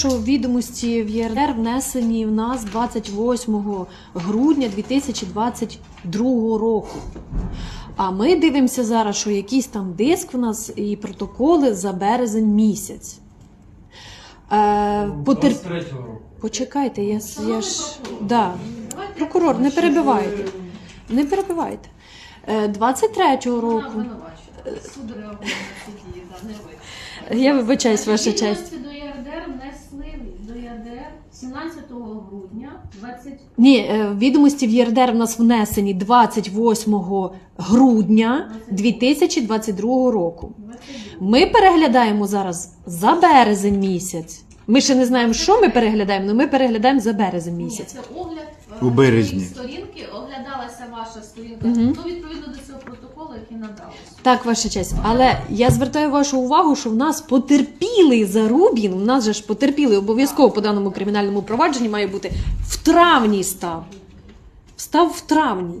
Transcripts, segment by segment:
що відомості в ЄРДР внесені в нас 28 грудня 2022 року. А ми дивимося зараз, що якийсь там диск в нас і протоколи за березень місяць. Е, потер... 23-го року. Почекайте, я, я ж. Да. Прокурор, не перебивайте. Не перебивайте. Е, 23-го року. обвинувачує. Суд реагує на ці да, не ви. Я вибачаюсь, ваша честь. До ЄРДР внесли до ЄРДР 17 грудня 20... Ні, е, відомості в ЄРДР в нас внесені 28 грудня 2022 року. Ми переглядаємо зараз за березень місяць. Ми ще не знаємо, що ми переглядаємо, але ми переглядаємо за березень Ні, це огляд е, У березні. сторінки, оглядалася ваша сторінка, Мгм. то відповідно до цього протоколу, надалося. Так, ваша честь. Але я звертаю вашу увагу, що в нас потерпілий Зарубін, у нас же ж потерпілий обов'язково по даному кримінальному провадженні має бути в травні став. Став в травні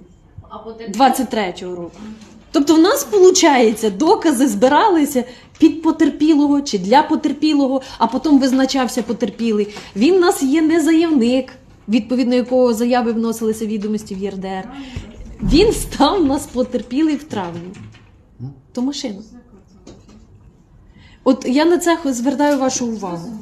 А потерпілий- 23-го року. Тобто в нас, виходить, докази збиралися під потерпілого чи для потерпілого, а потім визначався потерпілий. Він у нас є не заявник, відповідно якого заяви вносилися відомості в ЄРДР. Він став нас потерпілий в травні. То машина. От я на це звертаю вашу увагу.